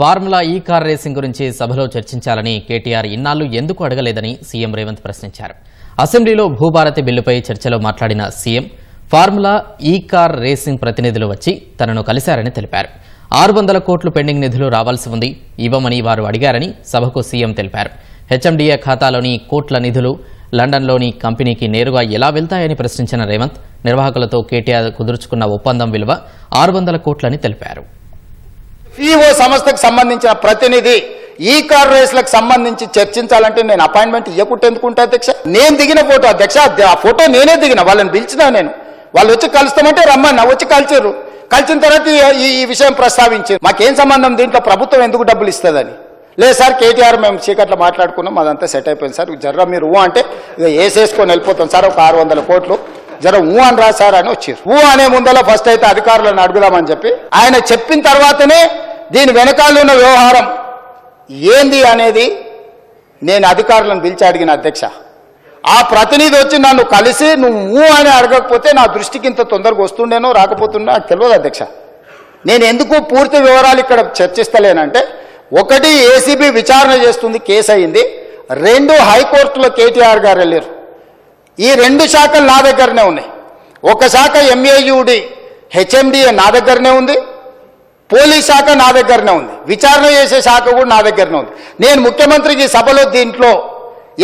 Formula E car racing గురించి సభలో చర్చించాలని కేటీఆర్ ఇన్నాళ్ళు ఎందుకు అడగలేదని సీఎం రేవంత్ ప్రశ్నించారు. అసెంబ్లీలో భూభారతి బిల్లుపై చర్చలో మాట్లాడిన CM formula E car racing ప్రతినిధులు వచ్చి తనను కలిశారని తెలిపారు. ఆరు వందల కోట్లు పెండింగ్ నిధులు రావాల్సి ఉంది ఇవ్వమని వారు అడిగారని సభకు సీఎం తెలిపారు. హెచ్ఎండిఏ ఖాతాలోని కోట్ల నిధులు లండన్లోని కంపెనీకి నేరుగా ఎలా వెళ్తాయని ప్రశ్నించిన రేవంత్ నిర్వాహకులతో కేటీఆర్ కుదుర్చుకున్న ఒప్పందం విలువ ఆరు వందల కోట్లని తెలిపారు. ఈఓ సంస్థకు సంబంధించిన ప్రతినిధి ఈ కార్ రేస్లకు సంబంధించి చర్చించాలంటే నేను అపాయింట్మెంట్ ఇవ్వకుంటే ఎందుకుంటా అధ్యక్ష? నేను దిగిన ఫోటో అధ్యక్ష ఆ ఫోటో నేనే దిగిన వాళ్ళని పిలిచినా నేను. వాళ్ళు వచ్చి కలుస్తామంటే రమ్మన్నా వచ్చి కలిచారు కలిసిన తర్వాత ఈ- ఈ విషయం ప్రస్తావించింది మాకేం సంబంధం దీంట్లో ప్రభుత్వం ఎందుకు డబ్బులు ఇస్తుందని? లేదు సార్ కేటీఆర్ మేము చీకట్లో మాట్లాడుకున్నాం అదంతా సెట్ అయిపోయింది సార్. జర్ర మీరు అంటే ఇక వేసేసుకొని వెళ్ళిపోతాం సార్ ఒక ఆరు వందల కోట్లు. జర ఊ అని రా అని వచ్చారు ఊ అనే ముందల ఫస్ట్ అయితే అధికారులను అడుగుదామని చెప్పి ఆయన చెప్పిన తర్వాతనే దీని వెనకాల ఉన్న వ్యవహారం ఏంది అనేది నేను అధికారులను పిలిచి అడిగిన అధ్యక్ష. ఆ ప్రతినిధి వచ్చి నన్ను కలిసి నువ్వు ఊ అని అడగకపోతే నా దృష్టికి ఇంత తొందరగా వస్తుండేనో రాకపోతుండో నాకు తెలియదు అధ్యక్ష. నేను ఎందుకు పూర్తి వివరాలు ఇక్కడ చర్చిస్తలేనంటే ఒకటి ఏసీబీ విచారణ చేస్తుంది కేసు అయింది. రెండు హైకోర్టులో కేటీఆర్ గారు వెళ్ళారు ఈ రెండు శాఖలు నా దగ్గరనే ఉన్నాయి. ఒక శాఖ ఎంఏయుడి హెచ్ఎండిఏ నా దగ్గరనే ఉంది. పోలీస్ శాఖ నా దగ్గరనే ఉంది. విచారణ చేసే శాఖ కూడా నా దగ్గరనే ఉంది. నేను ముఖ్యమంత్రికి సభలో దీంట్లో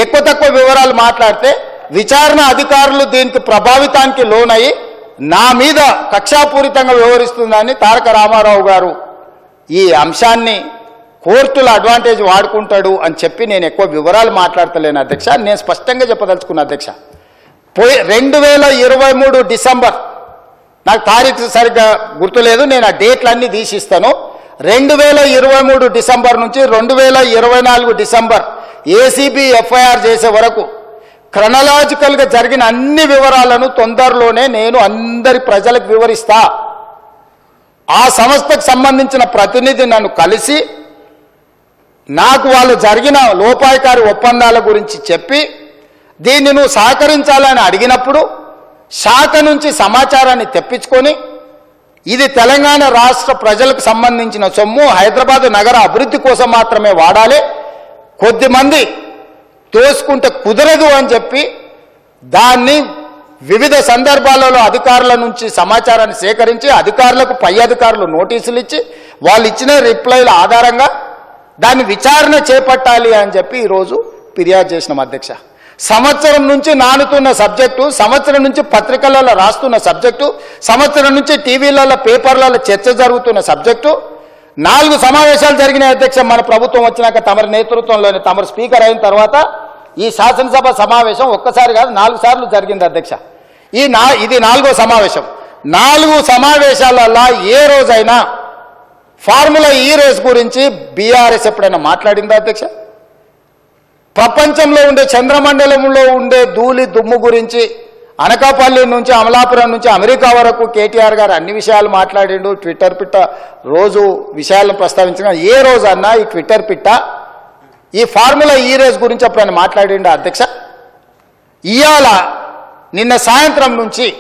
ఎక్కువ తక్కువ వివరాలు మాట్లాడితే విచారణ అధికారులు దీనికి ప్రభావితానికి లోనయ్యి నా మీద కక్షాపూరితంగా వ్యవహరిస్తుందని తారక రామారావు గారు ఈ అంశాన్ని కోర్టుల అడ్వాంటేజ్ వాడుకుంటాడు అని చెప్పి నేను ఎక్కువ వివరాలు మాట్లాడతలేను అధ్యక్ష. నేను స్పష్టంగా చెప్పదలుచుకున్నా అధ్యక్ష పోయి రెండు వేల ఇరవై మూడు డిసెంబర్. నాకు తారీఖు సరిగ్గా గుర్తులేదు నేను ఆ డేట్లన్నీ తీసిస్తాను. రెండు వేల ఇరవై మూడు డిసెంబర్ నుంచి రెండు వేల ఇరవై నాలుగు డిసెంబర్ ఏసీబీ ఎఫ్ఐఆర్ చేసే వరకు క్రొనలాజికల్గా జరిగిన అన్ని వివరాలను తొందరలోనే నేను అందరి ప్రజలకు వివరిస్తా. ఆ సంస్థకు సంబంధించిన ప్రతినిధి నన్ను కలిసి నాకు వాళ్ళు జరిగిన లోపాయకారి ఒప్పందాల గురించి చెప్పి దీన్ని నువ్వు సహకరించాలని అడిగినప్పుడు శాఖ నుంచి సమాచారాన్ని తెప్పించుకొని ఇది తెలంగాణ రాష్ట్ర ప్రజలకు సంబంధించిన సొమ్ము హైదరాబాద్ నగర అభివృద్ధి కోసం మాత్రమే వాడాలి. కొద్దిమంది తోసుకుంటే కుదరదు అని చెప్పి దాన్ని వివిధ సందర్భాలలో అధికారుల నుంచి సమాచారాన్ని సేకరించి అధికారులకు పై అధికారులు నోటీసులు ఇచ్చి వాళ్ళు ఇచ్చిన రిప్లైల ఆధారంగా దాన్ని విచారణ చేపట్టాలి అని చెప్పి ఈరోజు ఫిర్యాదు చేసినాం అధ్యక్ష. సంవత్సరం నుంచి నానుతున్న సబ్జెక్టు సంవత్సరం నుంచి పత్రికలలో రాస్తున్న సబ్జెక్టు సంవత్సరం నుంచి టీవీలలో పేపర్లలో చర్చ జరుగుతున్న సబ్జెక్టు. నాలుగు సమావేశాలు జరిగిన అధ్యక్ష మన ప్రభుత్వం వచ్చినాక తమరి నేతృత్వంలోని తమరు స్పీకర్ అయిన తర్వాత ఈ శాసనసభ సమావేశం ఒక్కసారి కాదు నాలుగు సార్లు జరిగింది అధ్యక్ష. ఈ నా ఇది నాలుగో సమావేశం. నాలుగు సమావేశాలలో ఏ రోజైనా ఫార్ములా ఈ రేస్ గురించి బీఆర్ఎస్ ఎప్పుడైనా మాట్లాడిందా అధ్యక్ష? ప్రపంచంలో ఉండే చంద్రమండలంలో ఉండే ధూళి దుమ్ము గురించి అనకాపల్లి నుంచి అమలాపురం నుంచి అమెరికా వరకు కేటీఆర్ గారు అన్ని విషయాలు మాట్లాడిండు. ట్విట్టర్ పిట్ట రోజు విషయాలను ప్రస్తావించిన ఏ రోజు అన్నా ఈ ట్విట్టర్ పిట్ట ఈ ఫార్ములా ఈ రేస్ గురించి ఎప్పుడైనా మాట్లాడిండు అధ్యక్ష? ఇవాళ నిన్న సాయంత్రం నుంచి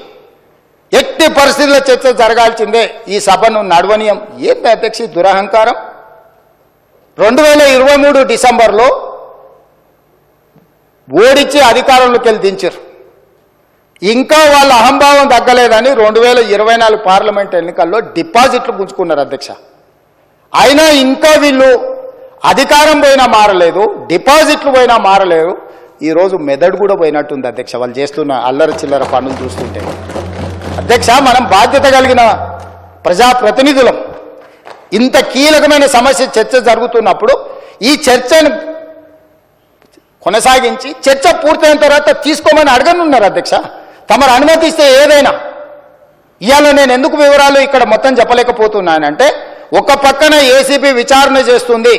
ఎట్టి పరిస్థితుల్లో చర్చ జరగాల్సిందే ఈ సభను నడవనీయం. ఏంటి అధ్యక్ష దురహంకారం? రెండు వేల ఇరవై మూడు డిసెంబర్లో ఓడించి అధికారంలోకి వెళ్ళి దించారు ఇంకా వాళ్ళ అహంభావం తగ్గలేదని రెండు వేల ఇరవై నాలుగు పార్లమెంట్ ఎన్నికల్లో డిపాజిట్లు గుంజుకున్నారు అధ్యక్ష. అయినా ఇంకా వీళ్ళు అధికారం పోయినా మారలేదు డిపాజిట్లు పోయినా మారలేదు. ఈరోజు మెదడు కూడా పోయినట్టుంది అధ్యక్ష వాళ్ళు చేస్తున్న అల్లరి చిల్లర పనులు చూస్తుంటే. అధ్యక్ష మనం బాధ్యత కలిగిన ప్రజాప్రతినిధులం. ఇంత కీలకమైన సమస్య చర్చ జరుగుతున్నప్పుడు ఈ చర్చను కొనసాగించి చర్చ పూర్తయిన తర్వాత తీసుకోమని అడగనున్నారు అధ్యక్ష. తమరు అనుమతిస్తే ఏదైనా. ఇవాళ నేను ఎందుకు వివరాలు ఇక్కడ మొత్తం చెప్పలేకపోతున్నానంటే ఒక పక్కన ఏసీబీ విచారణ చేస్తుంది.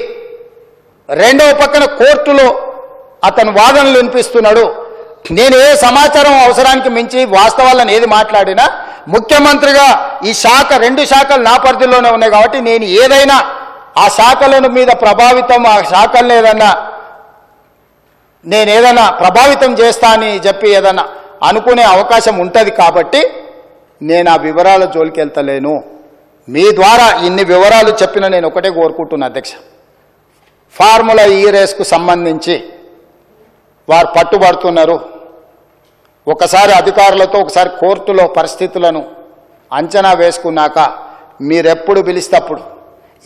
రెండవ పక్కన కోర్టులో అతను వాదనలు వినిపిస్తున్నాడు. నేను ఏ సమాచారం అవసరానికి మించి వాస్తవాలను ఏది మాట్లాడినా ముఖ్యమంత్రిగా ఈ శాఖ రెండు శాఖలు నా పరిధిలోనే ఉన్నాయి కాబట్టి నేను ఏదైనా ఆ శాఖలను మీద ప్రభావితం ఆ శాఖలను ఏదన్నా నేను ఏదైనా ప్రభావితం చేస్తా అని చెప్పి ఏదైనా అనుకునే అవకాశం ఉంటుంది కాబట్టి నేను ఆ వివరాల జోలికి వెళ్తలేను. మీ ద్వారా ఇన్ని వివరాలు చెప్పిన నేను ఒకటే కోరుకుంటున్నా అధ్యక్ష. ఫార్ములా ఈ రేస్కు సంబంధించి వారు పట్టుబడుతున్నారు. ఒకసారి అధికారులతో ఒకసారి కోర్టులో పరిస్థితులను అంచనా వేసుకున్నాక మీరెప్పుడు పిలిస్తప్పుడు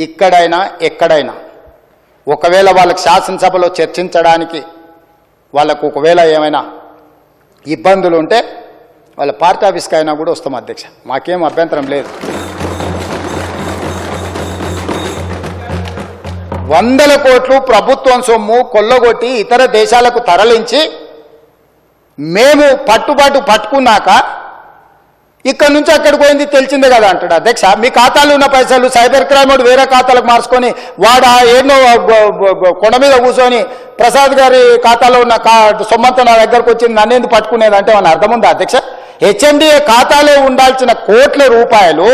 ఇక్కడైనా ఎక్కడైనా. ఒకవేళ వాళ్ళకి శాసనసభలో చర్చించడానికి వాళ్ళకు ఒకవేళ ఏమైనా ఇబ్బందులు ఉంటే వాళ్ళ పార్టీ ఆఫీస్కి అయినా కూడా వస్తాం అధ్యక్ష. మాకేం అభ్యంతరం లేదు. వందల కోట్లు ప్రభుత్వం సొమ్ము కొల్లగొట్టి ఇతర దేశాలకు తరలించి మేము పట్టుబాటు పట్టుకున్నాక ఇక్కడ నుంచి అక్కడికి పోయింది తెలిసిందే కదా అంటాడు అధ్యక్ష. మీ ఖాతాలో ఉన్న పైసలు సైబర్ క్రైమ్ వాడు వేరే ఖాతాలకు మార్చుకొని వాడు ఆ ఎన్నో కొండ మీద కూర్చొని ప్రసాద్ గారి ఖాతాలో ఉన్న కా సొమ్మంతా నా దగ్గరకు వచ్చింది నన్నేందుకు పట్టుకునేది అంటే మన అర్థం ఉందా అధ్యక్ష హెచ్ఎండిఏ ఖాతాలో ఉండాల్సిన కోట్ల రూపాయలు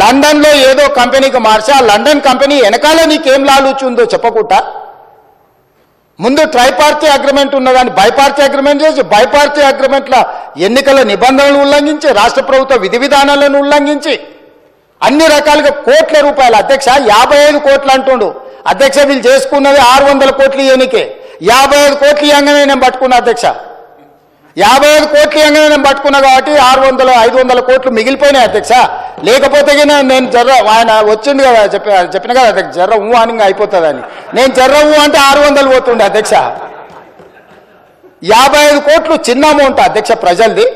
లండన్లో ఏదో కంపెనీకి మార్చి ఆ లండన్ కంపెనీ వెనకాల నీకేం లాలూచి ఉందో చెప్పకుండా ముందు ట్రైపార్టీ అగ్రిమెంట్ ఉన్నదాన్ని బైపార్టీ అగ్రిమెంట్ చేసి బైపార్టీ అగ్రిమెంట్ల ఎన్నికల నిబంధనలు ఉల్లంఘించి రాష్ట్ర ప్రభుత్వ విధి విధానాలను ఉల్లంఘించి అన్ని రకాలుగా కోట్ల రూపాయలు. అధ్యక్ష యాభై ఐదు కోట్లు అంటుండు. అధ్యక్ష వీళ్ళు చేసుకున్నది ఆరు వందల కోట్లు ఇయనికే యాభై ఐదు కోట్లు ఇవ్వగానే నేను పట్టుకున్నా అధ్యక్ష. యాభై ఐదు కోట్లు ఇవ్వగానే నేను పట్టుకున్నా కాబట్టి ఆరు వందల ఐదు వందల కోట్లు మిగిలిపోయినాయి అధ్యక్ష. లేకపోతే నేను జర్ర ఆయన వచ్చిండు కదా చెప్పి చెప్పిన కదా అధ్యక్ష జర్ర ఊ అని అయిపోతుందని. నేను జర్ర ఊ అంటే ఆరు వందలు పోతుండే అధ్యక్ష. యాభై ఐదు కోట్లు చిన్న అమౌంట్ అధ్యక్ష ప్రజలది.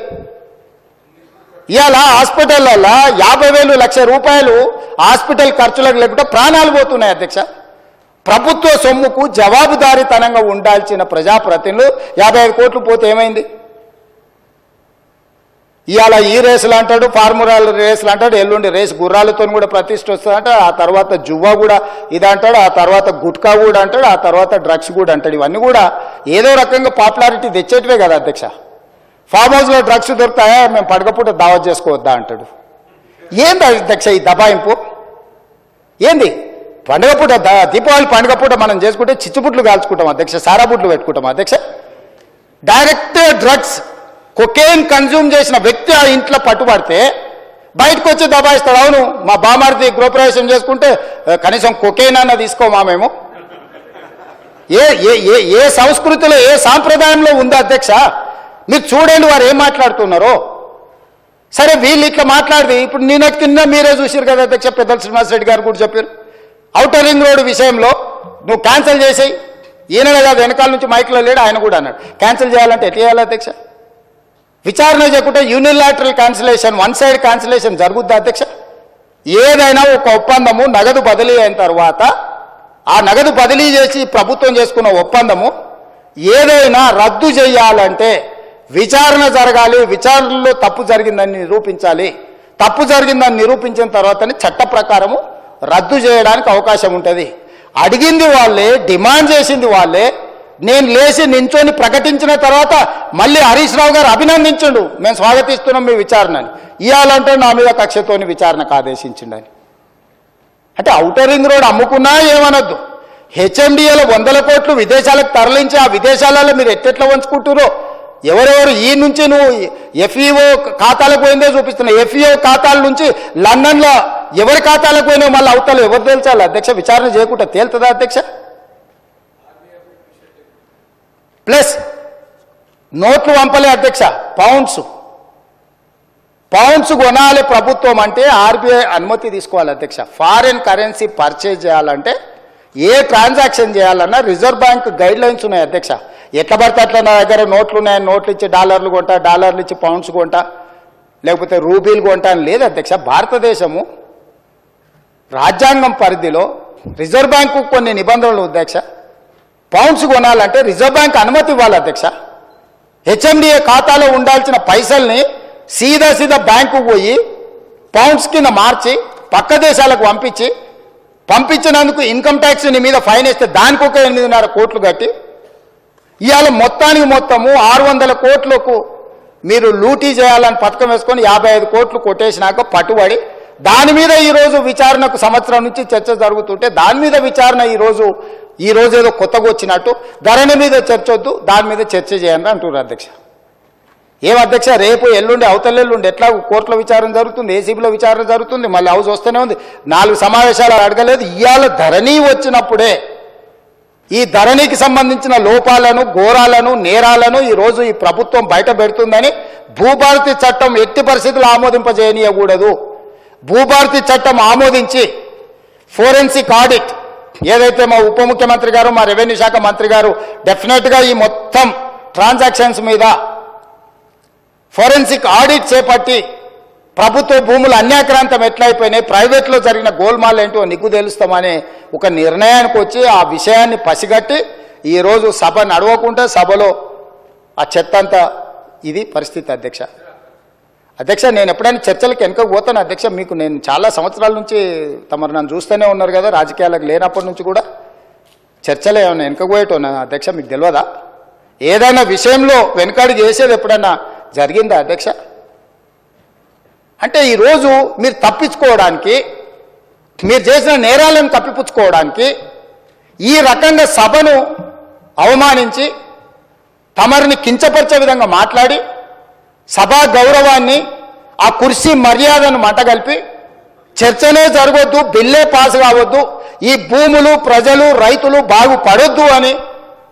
ఇవాళ హాస్పిటల్లో యాభై వేలు లక్ష రూపాయలు హాస్పిటల్ ఖర్చులకు లేకుండా ప్రాణాలు పోతున్నాయి అధ్యక్ష. ప్రభుత్వ సొమ్ముకు జవాబుదారీతనంగా ఉండాల్సిన ప్రజాప్రతినిధులు యాభై ఐదు కోట్లు పోతే ఏమైంది? ఇవాళ ఈ రేసులు అంటాడు ఫార్ములాల రేసులు అంటాడు ఎల్లుండి రేసు గుర్రాలతో కూడా ప్రతిష్ట వస్తుందంట ఆ తర్వాత జువ్వా కూడా ఇది అంటాడు ఆ తర్వాత గుట్కా కూడా అంటాడు ఆ తర్వాత డ్రగ్స్ కూడా అంటాడు. ఇవన్నీ కూడా ఏదో రకంగా పాపులారిటీ తెచ్చేటివే కదా అధ్యక్ష. ఫామ్ హౌస్లో డ్రగ్స్ దొరుకుతాయా? మేము పడకపోతే దావత్ చేసుకోవద్దా అంటాడు. ఏంది అధ్యక్ష ఈ దబాయింపు? ఏంది? పండుగ పూట దీపావళి పండుగ పూట మనం చేసుకుంటే చిచ్చుబుట్లు కాల్చుకుంటాం అధ్యక్ష సారా బుట్లు పెట్టుకుంటాం అధ్యక్ష. డైరెక్ట్ డ్రగ్స్ కొకేన్ కన్జ్యూమ్ చేసిన వ్యక్తి ఆ ఇంట్లో పట్టుబడితే బయటకు వచ్చి దబాయిస్తాడు. అవును మా బామారిది గృహప్రవేశం చేసుకుంటే కనీసం కొకేన్ అన్న తీసుకోమా మేము? ఏ ఏ ఏ ఏ సంస్కృతిలో ఏ సాంప్రదాయంలో ఉందా అధ్యక్ష? మీరు చూడండి వారు ఏం మాట్లాడుతున్నారో. సరే వీళ్ళు ఇట్లా మాట్లాడి ఇప్పుడు నేను కింద మీరే చూసారు కదా అధ్యక్ష పెద్దల శ్రీనివాసరెడ్డి గారు కూడా చెప్పారు. అవుటర్ రింగ్ రోడ్ విషయంలో నువ్వు క్యాన్సిల్ చేసేయి. ఈయన కాదు వెనకాల నుంచి మైక్లో లేడు ఆయన కూడా అన్నాడు. క్యాన్సిల్ చేయాలంటే ఎట్లా చేయాలి అధ్యక్ష? విచారణ చేయకుంటే unilateral cancellation one side cancellation జరుగుద్దా అధ్యక్ష? ఏదైనా ఒక ఒప్పందము నగదు బదిలీ అయిన తర్వాత ఆ నగదు బదిలీ చేసి ప్రభుత్వం చేసుకున్న ఒప్పందము ఏదైనా రద్దు చేయాలంటే విచారణ జరగాలి విచారణలో తప్పు జరిగిందని నిరూపించాలి. తప్పు జరిగిందని నిరూపించిన తర్వాతనే చట్ట ప్రకారము రద్దు చేయడానికి అవకాశం ఉంటుంది. అడిగింది వాళ్ళే డిమాండ్ చేసింది వాళ్ళే నేను లేచి నించోని ప్రకటించిన తర్వాత మళ్ళీ హరీష్ రావు గారు అభినందించండు. మేము స్వాగతిస్తున్నాం మీ విచారణని. ఇవ్వాలంటే నా మీద కక్షతోని విచారణకు ఆదేశించిండని అంటే ఔటర్ రింగ్ రోడ్ అమ్ముకున్నా ఏమనొద్దు. హెచ్ఎండిఏలో వందల కోట్లు విదేశాలకు తరలించి ఆ విదేశాలలో మీరు ఎట్టెట్లా వంచుకుంటారో ఎవరెవరు ఈ నుంచి నువ్వు ఎఫ్ఈఓ ఖాతాలకు పోయిందో చూపిస్తున్నావు ఎఫ్ఈఓ ఖాతాల నుంచి లండన్లో ఎవరి ఖాతాలకు పోయినా మళ్ళీ అవతల ఎవరు తేల్చాలి? అధ్యక్ష విచారణ చేయకుండా తేలుతుందా అధ్యక్ష? ప్లస్ నోట్లు పంపలే అధ్యక్ష పౌండ్స్. పౌండ్స్ కొనాలి ప్రభుత్వం అంటే ఆర్బీఐ అనుమతి తీసుకోవాలి అధ్యక్ష. ఫారిన్ కరెన్సీ పర్చేజ్ చేయాలంటే ఏ ట్రాన్సాక్షన్ చేయాలన్నా రిజర్వ్ బ్యాంక్ గైడ్ లైన్స్ ఉన్నాయి అధ్యక్ష. ఎట్లా పడితే అట్లా నా దగ్గర నోట్లు ఉన్నాయని నోట్లు ఇచ్చి డాలర్లు కొంటా డాలర్లు ఇచ్చి పౌండ్స్ కొంటా లేకపోతే రూబీలు కొంటా అని లేదు అధ్యక్ష. భారతదేశము రాజ్యాంగం పరిధిలో రిజర్వ్ బ్యాంకు కొన్ని నిబంధనలు అధ్యక్ష. పౌండ్స్ కొనాలంటే రిజర్వ్ బ్యాంక్ అనుమతి ఇవ్వాలి అధ్యక్ష. హెచ్ఎండిఏ ఖాతాలో ఉండాల్సిన పైసల్ని సీదా సీదా బ్యాంకు పోయి పౌండ్స్ కింద మార్చి పక్క దేశాలకు పంపించి పంపించినందుకు ఇన్కమ్ ట్యాక్స్ నీ మీద ఫైన్ వేస్తే దానికి ఒక ఎనిమిదిన్నర కోట్లు కట్టి ఇవాళ మొత్తానికి మొత్తము ఆరు వందల కోట్లకు మీరు లూటీ చేయాలని పథకం వేసుకొని యాభై ఐదు కోట్లు కొట్టేసినాక పట్టుబడి దాని మీద ఈరోజు విచారణకు సంవత్సరం నుంచి చర్చ జరుగుతుంటే దాని మీద విచారణ ఈరోజు ఈ రోజు ఏదో కొత్తగా వచ్చినట్టు ధరణి మీద చర్చ వద్దు దాని మీద చర్చ చేయండి అంటున్నారు అధ్యక్ష. ఏం అధ్యక్ష రేపు ఎల్లుండి అవతల ఎల్లుండి ఎట్లా కోర్టులో విచారణ జరుగుతుంది ఏసీబీలో విచారణ జరుగుతుంది మళ్ళీ హౌస్ వస్తూనే ఉంది. నాలుగు సమావేశాలు అడగలేదు. ఇవాళ ధరణి వచ్చినప్పుడే ఈ ధరణికి సంబంధించిన లోపాలను ఘోరాలను నేరాలను ఈరోజు ఈ ప్రభుత్వం బయట పెడుతుందని భూభారతి చట్టం ఎట్టి పరిస్థితులు ఆమోదింపజేయనీయకూడదు. భూభారతి చట్టం ఆమోదించి ఫోరెన్సిక్ ఆడిట్ ఏదైతే మా ఉప ముఖ్యమంత్రి గారు మా రెవెన్యూ శాఖ మంత్రి గారు డెఫినెట్గా ఈ మొత్తం ట్రాన్సాక్షన్స్ మీద ఫోరెన్సిక్ ఆడిట్ చేపట్టి ప్రభుత్వ భూములు అన్యాక్రాంతం ఎట్లయిపోయినాయి ప్రైవేట్లో జరిగిన గోల్మాల్ ఏంటో నీకు తెలుస్తామనే ఒక నిర్ణయానికి వచ్చి ఆ విషయాన్ని పసిగట్టి ఈరోజు సభ నడవకుండా సభలో ఆ చెత్త అంతా ఇది పరిస్థితి అధ్యక్ష. అధ్యక్ష నేను ఎప్పుడైనా చర్చలకు వెనుక పోతాను అధ్యక్ష. మీకు నేను చాలా సంవత్సరాల నుంచి తమరు నన్ను చూస్తూనే ఉన్నారు కదా రాజకీయాలకు లేనప్పటి నుంచి కూడా చర్చలు ఏమైనా వెనుకపోయేటోనా అధ్యక్ష మీకు తెలియదా? ఏదైనా విషయంలో వెనుకాడు చేసేది ఎప్పుడన్నా జరిగిందా అధ్యక్ష? అంటే ఈరోజు మీరు తప్పించుకోవడానికి మీరు చేసిన నేరాలను తప్పిపుచ్చుకోవడానికి ఈ రకంగా సభను అవమానించి తమరిని కించపరిచే విధంగా మాట్లాడి సభా గౌరవాన్ని ఆ కుర్సీ మర్యాదను మంటగలిపి చర్చనే జరగొద్దు బిల్లే పాస్ కావద్దు ఈ భూములు ప్రజలు రైతులు బాగుపడొద్దు అని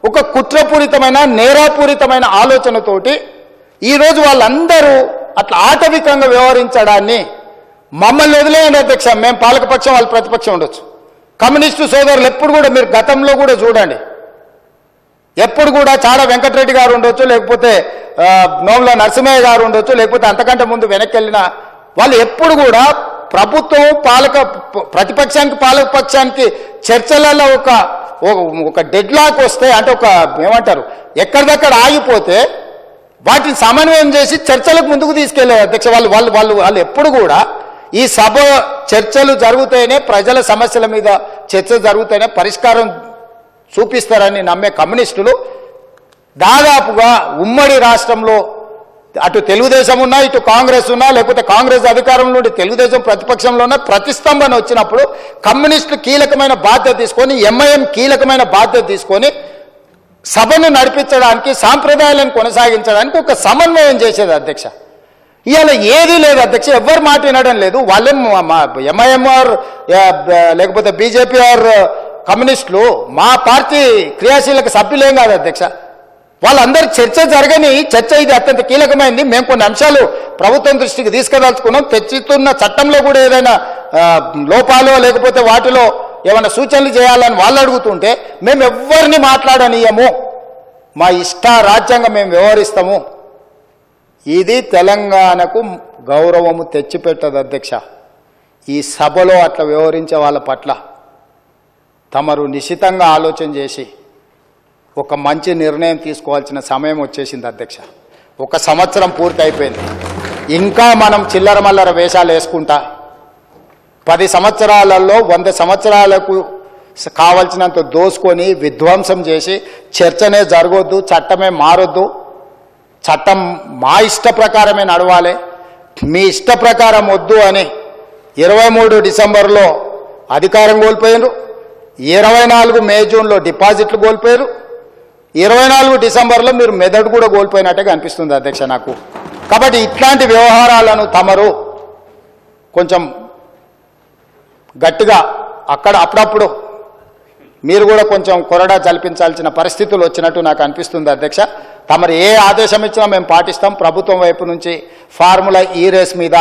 ఒక కుట్రపూరితమైన నేరాపూరితమైన ఆలోచనతోటి ఈరోజు వాళ్ళందరూ అట్లా ఆటవికంగా వ్యవహరించడాన్ని మమ్మల్ని వదిలేయండి అధ్యక్ష మేము పాలకపక్షం వాళ్ళు ప్రతిపక్షం ఉండొచ్చు. కమ్యూనిస్టు సోదరులు ఎప్పుడు కూడా మీరు గతంలో కూడా చూడండి. ఎప్పుడు కూడా చాడ వెంకటరెడ్డి గారు ఉండొచ్చు లేకపోతే నోముల నరసింహయ్య గారు ఉండొచ్చు లేకపోతే అంతకంటే ముందు వెనక్కి వెళ్ళిన వాళ్ళు ఎప్పుడు కూడా ప్రభుత్వం పాలక ప్రతిపక్షానికి పాలక పక్షానికి చర్చలలో ఒక ఒక- డెడ్ లాక్ వస్తే అంటే ఒక ఏమంటారు ఎక్కడిదక్కడ ఆగిపోతే వాటిని సమన్వయం చేసి చర్చలకు ముందుకు తీసుకెళ్ళారు అధ్యక్ష వాళ్ళు వాళ్ళు వాళ్ళు వాళ్ళు ఎప్పుడు కూడా ఈ సభ చర్చలు జరుగుతాయనే ప్రజల సమస్యల మీద చర్చ జరుగుతాయనే పరిష్కారం చూపిస్తారని నమ్మే కమ్యూనిస్టులు దాదాపుగా ఉమ్మడి రాష్ట్రంలో అటు తెలుగుదేశం ఉన్నా ఇటు కాంగ్రెస్ ఉన్నా లేకపోతే కాంగ్రెస్ అధికారంలో ఉండి తెలుగుదేశం ప్రతిపక్షంలో ఉన్న ప్రతిస్తంభన వచ్చినప్పుడు కమ్యూనిస్టులు కీలకమైన బాధ్యత తీసుకొని ఎంఐఎం కీలకమైన బాధ్యత తీసుకొని సభను నడిపించడానికి సాంప్రదాయాలను కొనసాగించడానికి ఒక సమన్వయం చేసేది అధ్యక్ష. ఇవాళ ఏదీ లేదు అధ్యక్ష ఎవ్వరు మాట వినడం లేదు. వాళ్ళేం ఎంఐఎంఆర్ లేకపోతే బీజేపీ ఆర్ కమ్యూనిస్టులు మా పార్టీ క్రియాశీలక సభ్యులేం కాదు అధ్యక్ష. వాళ్ళందరూ చర్చ జరగని చర్చ ఇది అత్యంత కీలకమైంది. మేము కొన్ని అంశాలు ప్రభుత్వం దృష్టికి తీసుకుదలుచుకున్నాం తెచ్చుతున్న చట్టంలో కూడా ఏదైనా లోపాలు లేకపోతే వాటిలో ఏమైనా సూచనలు చేయాలని వాళ్ళు అడుగుతుంటే మేము ఎవ్వరిని మాట్లాడనీయము. మా ఇష్ట రాజ్యాంగం మేము వ్యవహరిస్తాము. ఇది తెలంగాణకు గౌరవము తెచ్చిపెట్టదు అధ్యక్ష. ఈ సభలో అట్లా వ్యవహరించే వాళ్ళ పట్ల తమరు నిశితంగా ఆలోచన చేసి ఒక మంచి నిర్ణయం తీసుకోవాల్సిన సమయం వచ్చేసింది అధ్యక్ష. ఒక సంవత్సరం పూర్తి అయిపోయింది ఇంకా మనం చిల్లర మల్లర వేషాలు వేసుకుంటా పది సంవత్సరాలలో వంద సంవత్సరాలకు కావలసినంత దోసుకొని విధ్వంసం చేసి చర్చనే జరగొద్దు చట్టమే మారొద్దు చట్టం మా ఇష్ట ప్రకారమే నడవాలి మీ ఇష్ట ప్రకారం వద్దు అని ఇరవై మూడు డిసెంబర్లో అధికారం కోల్పోయారు ఇరవై నాలుగు మే జూన్లో డిపాజిట్లు కోల్పోయారు ఇరవై నాలుగు డిసెంబర్లో మీరు మెదడు కూడా కోల్పోయినట్టుగా అనిపిస్తుంది అధ్యక్ష నాకు. కాబట్టి ఇట్లాంటి వ్యవహారాలను తమరు కొంచెం గట్టిగా అక్కడ అప్పుడప్పుడు మీరు కూడా కొంచెం కొరడా జల్పించాల్సిన పరిస్థితులు వచ్చినట్టు నాకు అనిపిస్తుంది అధ్యక్ష. తమరు ఏ ఆదేశం ఇచ్చినా మేము పాటిస్తాం. ప్రభుత్వం వైపు నుంచి ఫార్ములా ఈ రేస్ మీద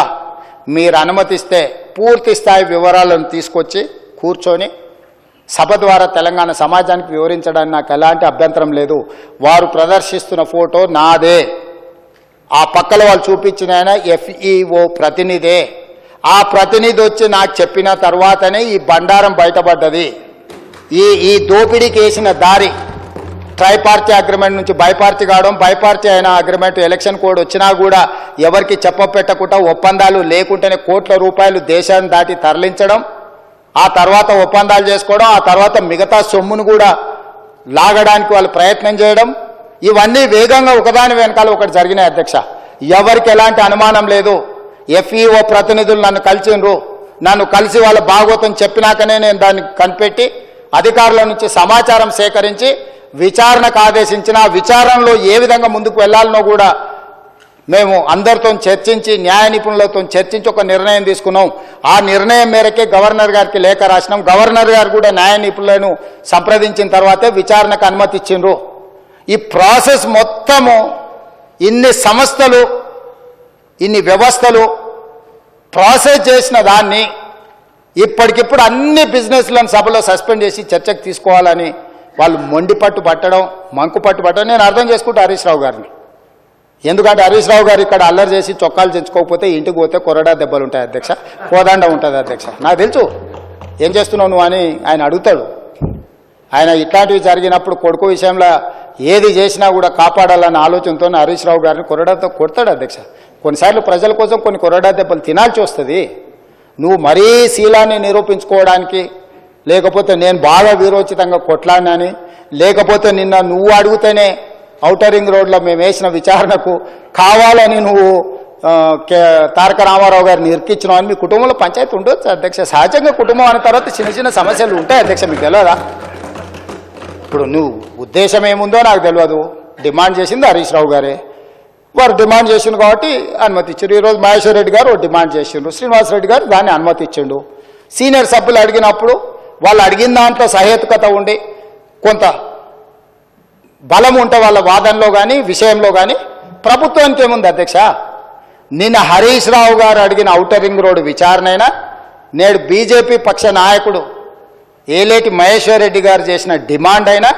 మీరు అనుమతిస్తే పూర్తి స్థాయి వివరాలను తీసుకొచ్చి కూర్చొని సభ ద్వారా తెలంగాణ సమాజానికి వివరించడానికి నాకు ఎలాంటి అభ్యంతరం లేదు. వారు ప్రదర్శిస్తున్న ఫోటో నాదే. ఆ పక్కల వాళ్ళు చూపించిన ఆయన ఎఫ్ఈఓ ప్రతినిధే. ఆ ప్రతినిధి వచ్చి నాకు చెప్పిన తర్వాతనే ఈ బండారం బయటపడ్డది. ఈ ఈ దోపిడీకి వేసిన దారి ట్రైపార్టీ అగ్రిమెంట్ నుంచి బైపార్టీ కావడం బైపార్టీ అయిన అగ్రిమెంట్ ఎలక్షన్ కోడ్ వచ్చినా కూడా ఎవరికి చెప్పపెట్టకుండా ఒప్పందాలు లేకుంటేనే కోట్ల రూపాయలు దేశాన్ని దాటి తరలించడం ఆ తర్వాత ఒప్పందాలు చేసుకోవడం ఆ తర్వాత మిగతా సొమ్మును కూడా లాగడానికి వాళ్ళు ప్రయత్నం చేయడం ఇవన్నీ వేగంగా ఒకదాని వెనకాల ఒకటి జరిగినాయి అధ్యక్ష. ఎవరికి ఎలాంటి అనుమానం లేదు. ఎఫ్ఈఓ ప్రతినిధులు నన్ను కలిసిండ్రు. నన్ను కలిసి వాళ్ళ భాగవతం చెప్పినాకనే నేను దాన్ని కనిపెట్టి అధికారుల నుంచి సమాచారం సేకరించి విచారణకు ఆదేశించిన విచారణలో ఏ విధంగా ముందుకు వెళ్ళాలనో కూడా మేము అందరితో చర్చించి న్యాయ నిపుణులతో చర్చించి ఒక నిర్ణయం తీసుకున్నాం. ఆ నిర్ణయం మేరకే గవర్నర్ గారికి లేఖ రాసినాం. గవర్నర్ గారు కూడా న్యాయ నిపుణులను సంప్రదించిన తర్వాతే విచారణకు అనుమతి ఇచ్చిండ్రు. ఈ ప్రాసెస్ మొత్తము ఇన్ని సంస్థలు ఇన్ని వ్యవస్థలు ప్రాసెస్ చేసిన దాన్ని ఇప్పటికిప్పుడు అన్ని బిజినెస్లను సభలో సస్పెండ్ చేసి చర్చకు తీసుకోవాలని వాళ్ళు మొండి పట్టు పట్టడం మంకు పట్టు పట్టడం నేను అర్థం చేసుకుంటా హరీష్ రావు గారిని. ఎందుకంటే హరీష్ రావు గారు ఇక్కడ అల్లరి చేసి చొక్కాలు తెంచుకోకపోతే ఇంటికి పోతే కొరడా దెబ్బలు ఉంటాయి అధ్యక్ష. కోదండ ఉంటుంది అధ్యక్ష. నాకు తెలుసు. ఏం చేస్తున్నావు నువ్వు అని ఆయన అడుగుతాడు. ఆయన ఇట్లాంటివి జరిగినప్పుడు కొడుకు విషయంలో ఏది చేసినా కూడా కాపాడాలన్న ఆలోచనతో హరీష్ రావు గారిని కొరడాతో కొడతాడు అధ్యక్ష. కొన్నిసార్లు ప్రజల కోసం కొన్ని కొరడా దెబ్బలు తినాల్సి వస్తుంది. నువ్వు మరీ శీలాన్ని నిరూపించుకోవడానికి లేకపోతే నేను బాగా వీరోచితంగా కొట్లాడినాని లేకపోతే నిన్న నువ్వు అడిగితేనే ఔటర్ రింగ్ రోడ్లో మేము వేసిన విచారణకు కావాలని నువ్వు కే- తారక రామారావు గారిని ఇరికించినావు అని మీ కుటుంబంలో పంచాయతీ ఉండొచ్చు అధ్యక్ష. సహజంగా కుటుంబం అన్న తర్వాత చిన్న చిన్న సమస్యలు ఉంటాయి అధ్యక్ష మీకు తెలియదా ఇప్పుడు నువ్వు ఉద్దేశం ఏముందో నాకు తెలియదు డిమాండ్ చేసింది హరీష్ రావు గారే. వారు డిమాండ్ చేసిండు కాబట్టి అనుమతి ఇచ్చారు ఈరోజు మహేశ్వర్ రెడ్డి గారు డిమాండ్ చేసిండు శ్రీనివాస్ రెడ్డి గారు దాన్ని అనుమతి ఇచ్చిండు సీనియర్ సభ్యులు అడిగినప్పుడు వాళ్ళు అడిగిన దాంట్లో సహేతుకత ఉండి కొంత బలం ఉంటే వాళ్ళ వాదనలో కానీ విషయంలో కానీ ప్రభుత్వానికి ఏముంది అధ్యక్ష? నిన్న హరీష్ రావు గారు అడిగిన ఔటర్ రింగ్ రోడ్డు విచారణైనా నేడు బీజేపీ పక్ష నాయకుడు ఏలేటి మహేశ్వర్ రెడ్డి గారు చేసిన డిమాండ్ అయినా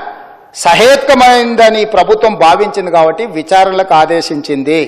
సహేతుకమైందని ప్రభుత్వం భావించింది కాబట్టి విచారణలకు ఆదేశించింది.